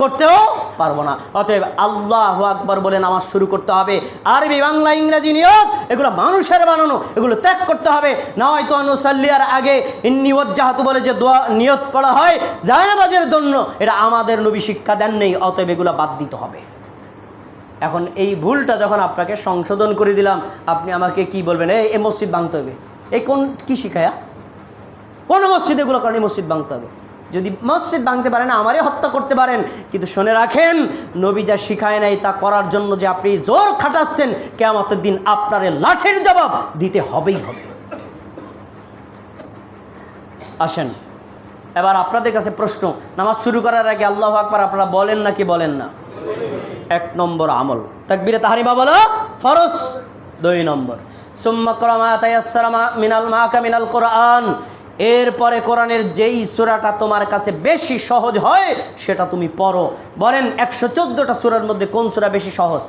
করতেও পারব না। অতএব আল্লাহ আকবর বলে নামাজ শুরু করতে হবে। আরবি, বাংলা, ইংরেজি নিয়ত এগুলো মানুষের বানানো, এগুলো ত্যাগ করতে হবে। না হয়তো অনুসাল্লিয়ার আগে ইন্নি ওজ্জাহাতু বলে যে দোয়া, নিয়ত পড়া হয়, জায়নাবাজের জন্য, এটা আমাদের নবী শিক্ষা দেন নেই, অতএব এগুলো বাদ দিতে হবে। এখন এই ভুলটা যখন আপনাকে সংশোধন করে দিলাম, আপনি আমাকে কি বলবেন? এই এ মসজিদ ভাঙতে হবে। এই কোন, কী শিখায়া? কোন মসজিদ এগুলো কারণে মসজিদ ভাঙতে হবে। যদি মসজিদ ভাঙতে পারেন, আমারই হত্যা করতে পারেন। কিন্তু শুনে রাখেন, নবী যা শিখায় নাই তা করার জন্য যে আপনি জোর খাটাচ্ছেন কেমতের দিন আপনার লাঠের জবাব দিতে হবেই হবে। আসেন, এবার আপনাদের কাছে প্রশ্ন, নামাজ শুরু করার আগে আল্লাহ আকবার, আপনারা বলেন নাকি বলেন না? এক নম্বর আমল। তাকবিরে তাহারিমা বলো ফরস দুই নম্বর, সুম্মা মিনাল মাকা মিনাল কোরআন। এরপরে কোরআনের যেই সূরাটা তোমার কাছে বেশি সহজ হয়, সেটা তুমি পড়ো। বলেন, একশো চোদ্দোটা সুরার মধ্যে কোন সূরা বেশি সহজ?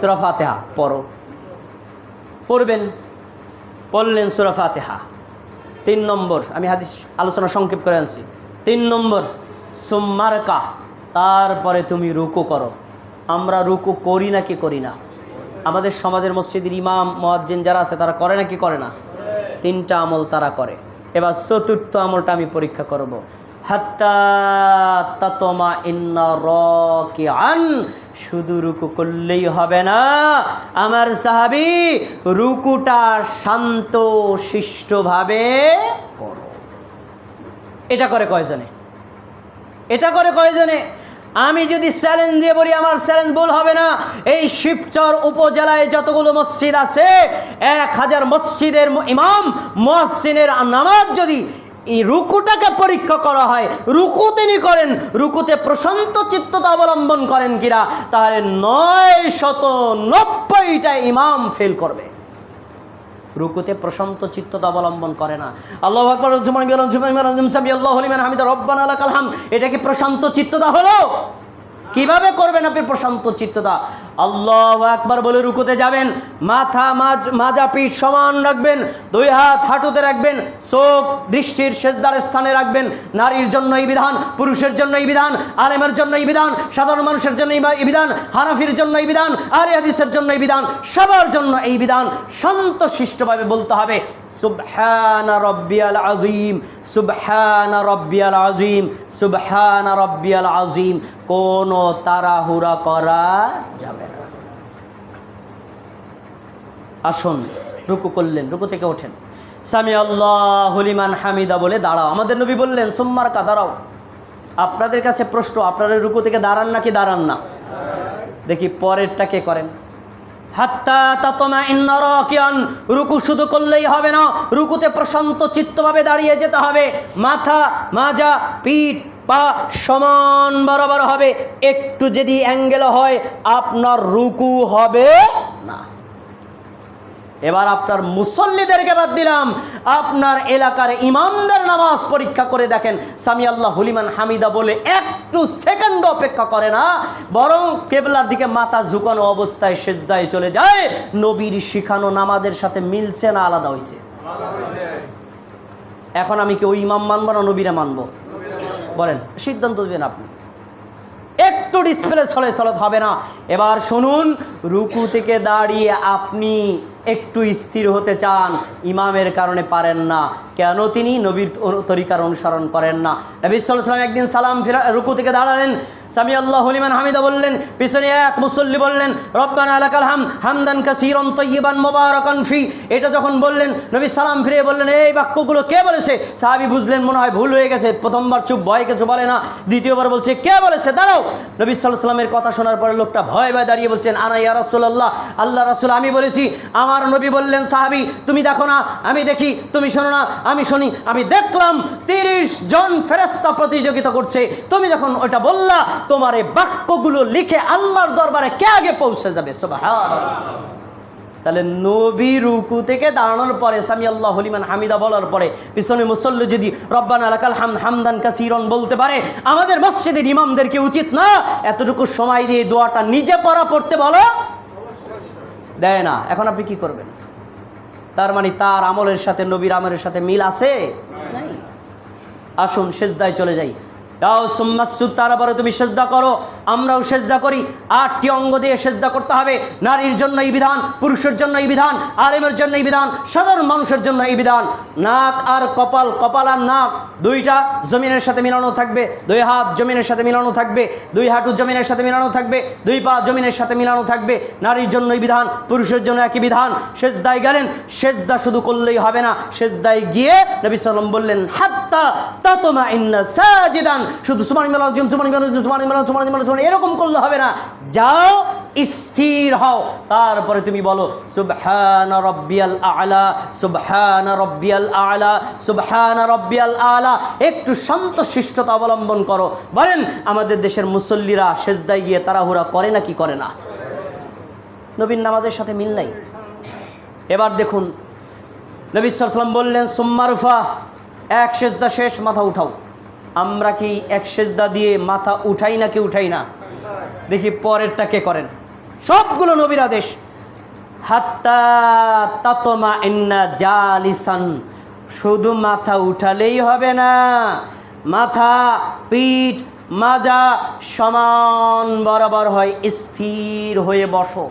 সূরা ফাতেহা, পড়ো। পড়বেন? পড়লেন সূরা ফাতেহা। তিন নম্বর, আমি হাদিস আলোচনা সংক্ষেপ করে আনছি। তিন নম্বর, সুম্মারকা, তারপরে তুমি রুকু করো। আমরা রুকু করি না কি করি না? আমাদের সমাজের মসজিদের ইমাম মহাজ্জিন যারা আছে, তারা করে না কি করে না? তিনটা আমল তারা করে। এবার চতুর্থ আমলটা আমি পরীক্ষা করব। হাত্তা তাতমা ইন্না আন শুধু রুকু করলেই হবে না। আমার সাহাবি রুকুটা শান্ত শিষ্টভাবে করো। এটা করে কয়জনে? এটা করে কয়জনে? আমি যদি চ্যালেঞ্জ দিয়ে বলি, আমার চ্যালেঞ্জ ভুল হবে না। এই শিবচর উপজেলায় যতগুলো মসজিদ আছে, এক হাজার মসজিদের ইমাম মসজিদের নামাজ যদি এই রুকুটাকে পরীক্ষা করা হয়, রুকু তিনি করেন, রুকুতে প্রশান্ত চিত্ততা অবলম্বন করেন কিনা, তাহলে নয় শত নব্বইটা ইমাম ফেল করবে। রুকুতে প্রশান্ত চিত্ততা অবলম্বন করে না। আল্লাহ আকবর জুমান বিয়ালম জুমান বিয়ালম সাবি আল্লাহ হলিমান হামিদ, রব্বান আল্লাহ কালহাম এটা কি প্রশান্ত চিত্ততা হলো? কীভাবে করবেন আপনি প্রশান্ত চিত্ততা আল্লাহ একবার বলে রুকুতে যাবেন, মাথা মাঝ, মাজা পিঠ সমান রাখবেন, দুই হাত হাঁটুতে রাখবেন, চোখ দৃষ্টির শেষদার স্থানে রাখবেন। নারীর জন্য এই বিধান, পুরুষের জন্য এই বিধান, আলেমের জন্য এই বিধান, সাধারণ মানুষের জন্য এই বিধান, হানাফির জন্য এই বিধান আরে হাদিসের জন্য এই বিধান, সবার জন্য এই বিধান শান্ত শিষ্টভাবে বলতে হবে, সুবহানা রব্বিয়াল আজিম সুবহানা রব্বিয়াল আজিম সুবহানা রব্বিয়াল আজিম কোনো করা যাবে আসুন, রুকু করলেন, রুকু থেকে ওঠেন। সামি আল্লাহ হলিমান হামিদা বলে, দাঁড়াও। আমাদের নবী বললেন, সোম্মার কা, দাঁড়াও। আপনাদের কাছে প্রশ্ন আপনারা রুকু থেকে দাঁড়ান নাকি দাঁড়ান না? দেখি, পরেরটা কে করেন? হাত্তা তাতমা ইন্নরকিয়ান রুকু শুধু করলেই হবে না, রুকুতে প্রশান্ত চিত্তভাবে দাঁড়িয়ে যেতে হবে। মাথা, মাজা, পিঠ, পা সমান বরাবর হবে। একটু যদি অ্যাঙ্গেল হয়, আপনার রুকু হবে না এবার আপনার মুসল্লিদেরকে বাদ দিলাম। আপনার এলাকার ইমামদের নামাজ পরীক্ষা করে দেখেন। সামি আল্লাহ হলিমান হামিদা বলে একটু সেকেন্ড অপেক্ষা করে না, বরং কেবলার দিকে মাথা ঝুকানো অবস্থায় সেজদায় চলে যায়। নবীর শিখানো নামাজের সাথে মিলছে না, আলাদা হয়েছে এখন আমি কি ওই ইমাম মানবো না নবীরা মানবো? বলেন, সিদ্ধান্ত দেবেন আপনি। একটু ডিসপ্লে চলে চলত হবে না। এবার শুনুন, রুকু থেকে দাঁড়িয়ে আপনি একটু স্থির হতে চান, ইমামের কারণে পারেন না। কেন তিনি? নবীর তরিকার অনুসরণ করেন না। নবী একদিন সালাম ফিরা, রুকু থেকে দাঁড়ালেন। সামি আল্লাহ হলিমান হামিদা বললেন, পিছনে এক মুসল্লি বললেন, রব্বান আলাকাল হাম হামদান কাসিরন তৈবান মোবারকান ফি। এটা যখন বললেন, নবী সালাম ফিরে বললেন, এই বাক্যগুলো কে বলেছে? সাহাবি বুঝলেন, মনে হয় ভুল হয়ে গেছে। প্রথমবার চুপ, ভয় কিছু বলে না। দ্বিতীয়বার বলছে, কে বলেছে? দাঁড়াও! নবী সাল্লাহ সাল্লামের কথা শোনার পরে লোকটা ভয় ভয় দাঁড়িয়ে বলছেন, আনা ইয়া রাসূলুল্লাহ? আল্লাহ রাসূল, আমি বলেছি আমার নবী বললেন, সাহাবি, তুমি দেখো না, আমি দেখি, তুমি শোনো না, আমি শুনি, আমি দেখলাম তিরিশ জন ফেরেস্তা প্রতিযোগিতা করছে। তুমি যখন ওটা বললা, তোমার এই বাক্যগুলো লিখে আল্লাহর দরবারে কে আগে পৌঁছে যাবে? তাহলে নবী রুকু থেকে দাঁড়ানোর পরে সামি আল্লাহ হলিমান হামিদা বলার পরে, পিছনে মুসল্লি যদি, রব্বান আলাকাল হাম হামদান কাসিরন বলতে পারে, আমাদের মসজিদের ইমামদেরকে উচিত না? এতটুকু সময় দিয়ে দোয়াটা নিজে পড়া পড়তে বলো। দেয় না। এখন আপনি কি করবেন? তার মানে তার আমলের সাথে নবীর আমলের সাথে মিল আছে? আসুন শেষদায় চলে যাই। যাও সুম্মাসুদ তারপরে তুমি সেজদা করো। আমরাও সেজদা করি। আটটি অঙ্গ দিয়ে সেজদা করতে হবে। নারীর জন্য এই বিধান, পুরুষের জন্য এই বিধান, আলেমের জন্য এই বিধান, সাধারণ মানুষের জন্য এই বিধান। নাক আর কপাল কপাল আর নাক, দুইটা জমিনের সাথে মিলানো থাকবে। দুই হাত জমিনের সাথে মিলানো থাকবে। দুই হাঁটু জমিনের সাথে মিলানো থাকবে। দুই পা জমিনের সাথে মিলানো থাকবে। নারীর জন্য এই বিধান, পুরুষের জন্য একই বিধান। সেজদায় গেলেন, সেজদা শুধু করলেই হবে না। সেজদায় গিয়ে নবী সাল্লাম বললেন, হাত্তা তাতমা ইন্না সাজিদান। শুধু সুমানি মেলা সুমানি মেলা সুমানি মেলা সুমানি মেলা সুমানি এরকম করলে হবে না। যাও, স্থির হও। তারপরে তুমি বলো, সুবহান রব্বিয়াল আলা, সুবহান রব্বিয়াল আলা, সুবহান রব্বিয়াল আলা। একটু শান্ত শিষ্টতা অবলম্বন করো। বলেন, আমাদের দেশের মুসল্লিরা সেজদায় গিয়ে তাড়াহুড়া করে না কি করে না? নবীন নামাজের সাথে মিল নাই। এবার দেখুন, নবী সাল্লাম বললেন সুম্মারুফা এক সেজদা শেষ, মাথা উঠাও। আমরা কি এক সেজদা দিয়ে মাথা উঠাই না কি উঠাই না? দেখি পরেরটা কে করেন? সবগুলো নবীর আদেশ। জালিসান। শুধু মাথা উঠালেই হবে না, মাথা, পিঠ, মাজা সমান বরাবর হয় স্থির হয়ে বসো।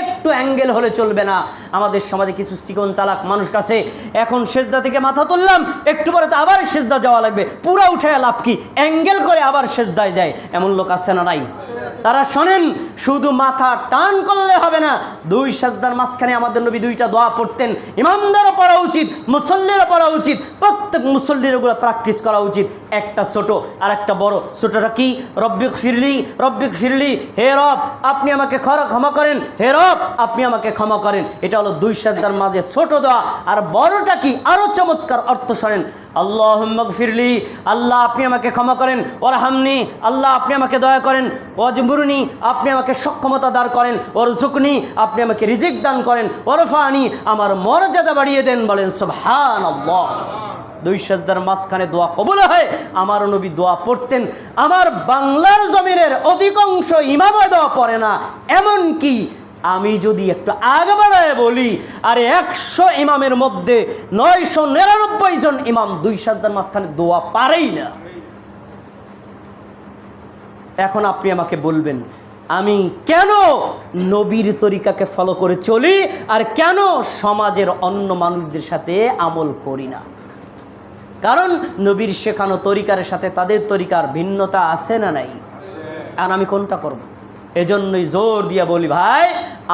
একটু অ্যাঙ্গেল হলে চলবে না। আমাদের সমাজে কিছু চিকন চালাক মানুষ কাছে এখন সেজদা থেকে মাথা তুললাম, একটু পরে তো আবার সেজদা যাওয়া লাগবে। পুরা উঠে লাভ কি? অ্যাঙ্গেল করে আবার সেজদায় যায়। এমন লোক আছে না নাই? তারা শোনেন, শুধু মাথা টান করলে হবে না, দুই সাজদার মাঝখানে আমাদের নবী দুইটা দোয়া পড়তেন। ইমামদারও পড়া উচিত মুসল্লিরও পড়া উচিত, প্রত্যেক মুসল্লির ওগুলো প্র্যাকটিস করা উচিত। একটা ছোট আর একটা বড়। ছোটটা কি? রব্বিক ফিরলি রব্বিক ফিরলি হে রব, আপনি আমাকে ক্ষমা করেন। হে রব, আপনি আমাকে ক্ষমা করেন। এটা হলো দুই সাজদার মাঝে ছোট দোয়া। আর বড়টা কি? আরও চমৎকার অর্থ শোনেন। আল্লাহ ফিরলি আল্লাহ আপনি আমাকে ক্ষমা করেন ওর হামনি আল্লাহ আপনি আমাকে দয়া করেন। ওয়াজবুরনি আপনি আমাকে সক্ষমতা দান করেন ওর জুকনি আপনি আমাকে রিজিক দান করেন, ওরফানি, আমার মর্যাদা বাড়িয়ে দেন, বলেন আল্লাহ দুই সাজদার মাঝখানে দোয়া কবুল হয়, আমার নবী দোয়া পড়তেন, আমার বাংলার জমিনের অধিকাংশ ইমামে দোয়া পড়ে না এমন কি আমি যদি একটু আগে বাড়ায় বলি, আর একশো ইমামের মধ্যে নয়শো নিরানব্বই জন ইমাম দুই সাজদার মাঝখানে দোয়া পারেই না। এখন আপনি আমাকে বলবেন, আমি কেন নবীর তরিকাকে ফলো করে চলি আর কেন সমাজের অন্য মানুষদের সাথে আমল করি না? কারণ নবীর শেখানো তরিকার সাথে তাদের তরিকার ভিন্নতা আছে না নাই? আর আমি কোনটা করব। এজন্যই জোর দিয়ে বলি, ভাই,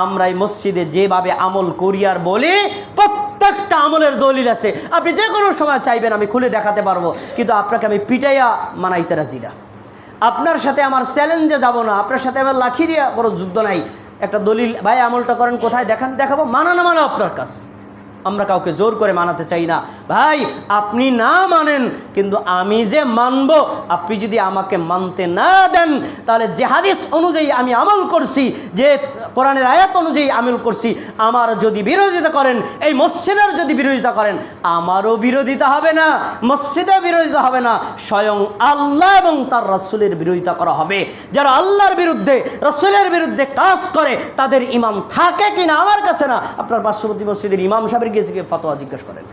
আমরা এই মসজিদে যেভাবে আমল করি আর বলি, প্রত্যেকটা আমলের দলিল আছে। আপনি যে কোনো সময় চাইবেন আমি খুলে দেখাতে পারব, কিন্তু আপনাকে আমি পিটাইয়া মানাইতে রাজি না। আপনার সাথে আমার চ্যালেঞ্জে যাব না। আপনার সাথে আমার লাঠি দিয়ে কোনো যুদ্ধ নাই। একটা দলিল, ভাই, আমলটা করেন, কোথায় দেখান, দেখাবো? মানা না মানা আপনার কাছ। আমরা কাউকে জোর করে মানাতে চাই না। ভাই, আপনি না মানেন, কিন্তু আমি যে মানব, আপনি যদি আমাকে মানতে না দেন, তাহলে যে হাদিস অনুযায়ী আমি আমল করছি, যে কোরআনের আয়াত অনুযায়ী আমল করছি, আমার যদি বিরোধিতা করেন, এই মসজিদের যদি বিরোধিতা করেন, আমারও বিরোধিতা হবে না, মসজিদে বিরোধিতা হবে না, স্বয়ং আল্লাহ এবং তার রসুলের বিরোধিতা করা হবে। যারা আল্লাহর বিরুদ্ধে, রসুলের বিরুদ্ধে কাজ করে, তাদের ইমাম থাকে কিনা আমার কাছে না। আপনার পার্শ্ববর্তী মসজিদের ইমাম সাহেবের গিয়েছে গিয়ে ফতোয়া জিজ্ঞেস করেন।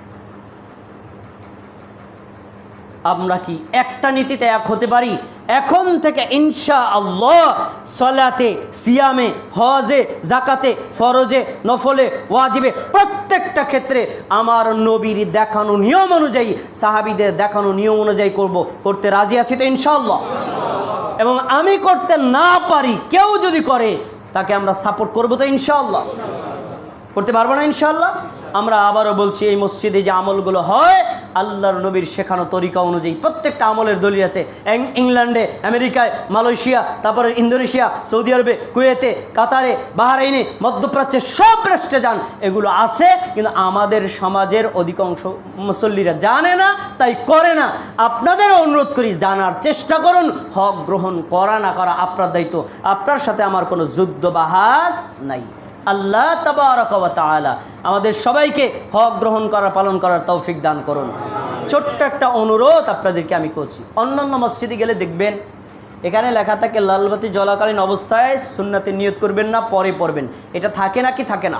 আমরা কি একটা নীতিতে এক হতে পারি? এখন থেকে ইনশা আল্লাহ সলাতে, সিয়ামে, হজে জাকাতে ফরজে, নফলে, ওয়াজিবে প্রত্যেকটা ক্ষেত্রে আমার নবীর দেখানো নিয়ম অনুযায়ী, সাহাবিদের দেখানো নিয়ম অনুযায়ী করব। করতে রাজি আছি তো ইনশাআল্লাহ? এবং আমি করতে না পারি, কেউ যদি করে, তাকে আমরা সাপোর্ট করব তো ইনশাআল্লাহ? করতে পারব না ইনশাআল্লাহ? আমরা আবারও বলছি, এই মসজিদে যে আমলগুলো হয়, আল্লাহর নবীর শেখানো তরিকা অনুযায়ী প্রত্যেকটা আমলের দলিল আছে। ইংল্যান্ডে, আমেরিকায়, মালয়েশিয়া, তারপরে ইন্দোনেশিয়া, সৌদি আরবে, কুয়েতে, কাতারে, বাহারাইনে, মধ্যপ্রাচ্যে সব রাষ্ট্রে যান। এগুলো আছে, কিন্তু আমাদের সমাজের অধিকাংশ মুসল্লিরা জানে না, তাই করে না। আপনাদের অনুরোধ করি, জানার চেষ্টা করুন, হক গ্রহণ করা না করা আপনার দায়িত্ব। আপনার সাথে আমার কোনো যুদ্ধ বাহাস নাই। আল্লাহ তাবারক ওয়া তাআলা আমাদের সবাইকে হক গ্রহণ করার, পালন করার তৌফিক দান করুন। ছোট্ট একটা অনুরোধ আপনাদেরকে আমি করছি। অন্যান্য মসজিদে গেলে দেখবেন, এখানে লেখা থাকে, লালবাতি জলাকালীন অবস্থায় সুন্নাতে নিয়ত করবেন না, পরে পড়বেন। এটা থাকে না কি থাকে না?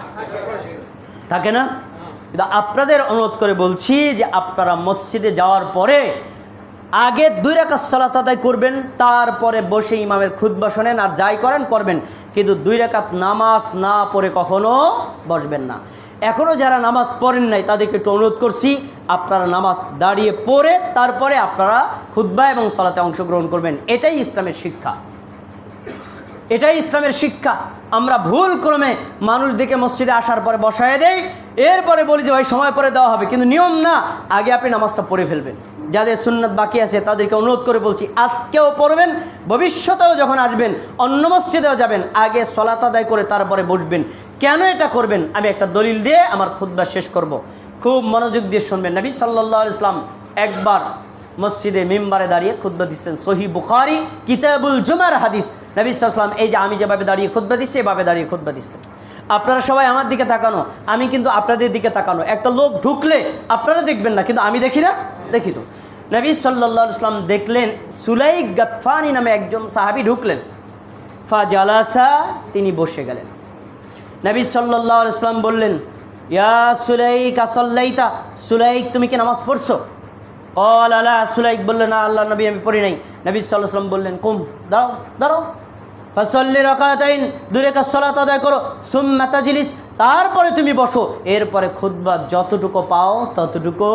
থাকে না? আপনাদের অনুরোধ করে বলছি যে আপনারা মসজিদে যাওয়ার পরে আগে দুই রেখাত সলাত আদায় করবেন, তারপরে বসে ইমামের খুদ্া শোনেন আর যাই করেন, করবেন। কিন্তু দুই রেখাত নামাজ না পড়ে কখনো বসবেন না। এখনও যারা নামাজ পড়েন নাই, তাদেরকে একটু অনুরোধ করছি, আপনারা নামাজ দাঁড়িয়ে পড়ে, তারপরে আপনারা খুদ্া এবং সলাতে অংশগ্রহণ করবেন। এটাই ইসলামের শিক্ষা। এটাই ইসলামের শিক্ষা। আমরা ভুল ক্রমে মানুষ দেখে মসজিদে আসার পরে বসায় দেই, এরপরে বলি যে, ভাই, সময় পরে দেওয়া হবে। কিন্তু নিয়ম না, আগে আপনি নামাজটা পড়ে ফেলবেন। যাদের সুন্নত বাকি আছে তাদেরকে অনুরোধ করে বলছি, আজকেও পড়বেন, ভবিষ্যতেও যখন আসবেন, অন্য মসজিদেও যাবেন, আগে সলাত আদায় করে তারপরে বসবেন। কেন এটা করবেন? আমি একটা দলিল দিয়ে আমার খুদ্া শেষ করব। খুব মনোযোগ দিয়ে শুনবেন। নবী সাল্লা ইসলাম একবার মসজিদে মিম্বারে দাঁড়িয়ে খুদ্া দিচ্ছেন। সহি বুখারি, কিতাবুল জুমার হাদিস। নবী এই যে আমি যেভাবে দাঁড়িয়ে খুদ্া দিচ্ছি, এভাবে দাঁড়িয়ে খুদ্া দিচ্ছেন। আপনারা সবাই আমার দিকে তাকানো, আমি কিন্তু আপনাদের দিকে তাকানো। একটা লোক ঢুকলে আপনারা দেখবেন না, কিন্তু আমি দেখি না? দেখি তো। নবী সাল্লা ইসলাম দেখলেন সুলাই গাতফানি নামে একজন সাহাবি ঢুকলেন। ফাজালাসা, তিনি বসে গেলেন। নবী সাল্লাহ ইসলাম বললেন, ইয়া সুলাইক আসল্লাইতা সুলাইক, তুমি কি নামাজ পড়ছো? অল আলা সুলাইক বললেন, না আল্লাহ নবী আমি পড়ি নাই। নবী সাল্লাম বললেন, কুম, দাঁড়াও দাঁড়াও। ফসল্লি রকাতাইন, দূরে কাজ সলাত আদায় করো। সুম মাতা জিনিস তারপরে তুমি বসো। এরপরে খুদ্া যতটুকু পাও, ততটুকু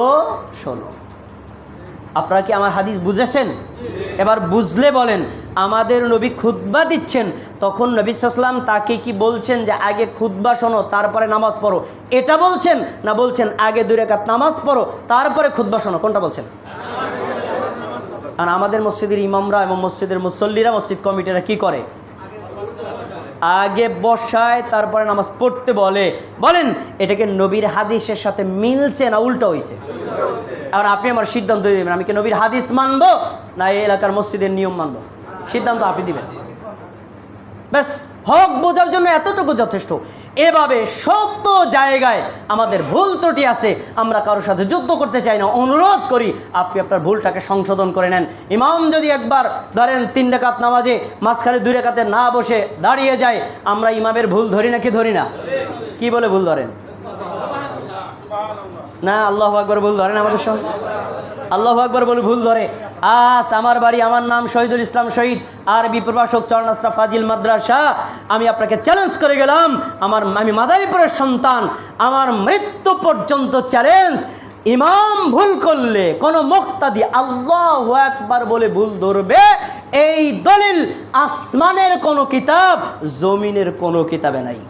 শোনো। আপনারা কি আমার হাদিস বুঝেছেন? এবার বুঝলে বলেন, আমাদের নবী খুদ্া দিচ্ছেন, তখন নবী সাল্লাম তাকে কি বলছেন যে, আগে খুদ্া শোনো, তারপরে নামাজ পড়ো। এটা বলছেন না বলছেন, আগে দুই রেখাত নামাজ পড়ো, তারপরে খুদ্া শোনো? কোনটা বলছেন? আর আমাদের মসজিদের ইমামরা এবং মসজিদের মুসল্লিরা মসজিদ কমিটিরা কি করে? আগে বসায়, তারপরে নামাজ পড়তে বলে। বলেন, এটাকে নবীর হাদিসের সাথে মিলছে না উল্টো হয়েছে আর আপনি আমার সিদ্ধান্ত দেবেন, আমি কি নবীর হাদিস মানবো, না এই এলাকার মসজিদের নিয়ম মানবো? সিদ্ধান্ত আপনি দিবেন। ব্যাস, হক বোঝার জন্য এতটুকু যথেষ্ট। এভাবে সত্য জায়গায় আমাদের ভুল ত্রুটি আছে, আমরা কারোর সাথে যুদ্ধ করতে চাই না। অনুরোধ করি, আপনি আপনার ভুলটাকে সংশোধন করে নেন। ইমাম যদি একবার ধরেন তিন রেখাত নামাজে মাঝখানে দুই রেখাতে না বসে দাঁড়িয়ে যায়, আমরা ইমামের ভুল ধরি না কি ধরি না? কি বলে ভুল ধরেন? না, আল্লাহ একবার ভুল ধরেন আমাদের সমাজ আল্লাহ আকবর বলে ভুল ধরে। আস আমার বাড়ি, আমার নাম শহীদুল ইসলাম শহীদ, আরবি প্রভাষক চরনাস্টা ফাজিল মাদ্রাসা। আমি আপনাকে চ্যালেঞ্জ করে গেলাম, আমার, আমি মাদারীপুরের সন্তান, আমার মৃত্যু পর্যন্ত চ্যালেঞ্জ ইমাম ভুল করলে, কোন মুক্তাদি আল্লাহ একবার বলে ভুল ধরবে, এই দলিল আসমানের কোনো কিতাব, জমিনের কোনো কিতাবে নাই।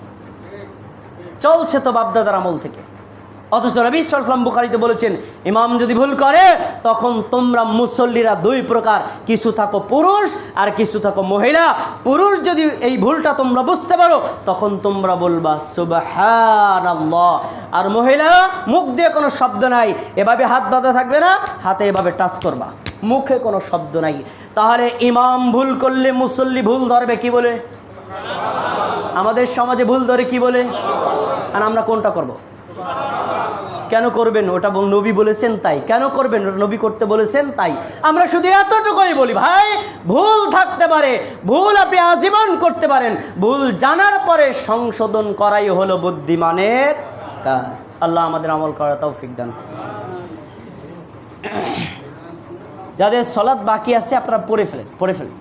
চলছে তো বাপদাদার আমল থেকে। অথচ রবি সাল্লাম বুখারিতে বলেছেন, ইমাম যদি ভুল করে, তখন তোমরা মুসল্লিরা দুই প্রকার, কিছু থাকো পুরুষ আর কিছু থাকো মহিলা। পুরুষ যদি এই ভুলটা তোমরা বুঝতে পারো, তখন তোমরা বলবা সুবাহান আর মহিলা, মুখ দিয়ে কোনো শব্দ নাই, এভাবে হাত বাঁধা থাকবে না, হাতে এভাবে টাচ করবা। মুখে কোনো শব্দ নাই। তাহলে ইমাম ভুল করলে মুসল্লি ভুল ধরবে কি বলে? আমাদের সমাজে ভুল ধরে কি বলে? আর আমরা কোনটা করব। কেন করবেন? ওটা নবী বলেছেন তাই। কেন করবেন? ওটা নবী করতে বলেছেন তাই। আমরা শুধু এতটুকুই বলি, ভাই, ভুল থাকতে পারে, ভুল আপনি আজীবন করতে পারেন, ভুল জানার পরে সংশোধন করাই হলো বুদ্ধিমানের কাজ। আল্লাহ আমাদের আমল করা তৌফিক দান যাদের সলাৎ বাকি আছে, আপনারা পড়ে ফেলেন পড়ে ফেলেন।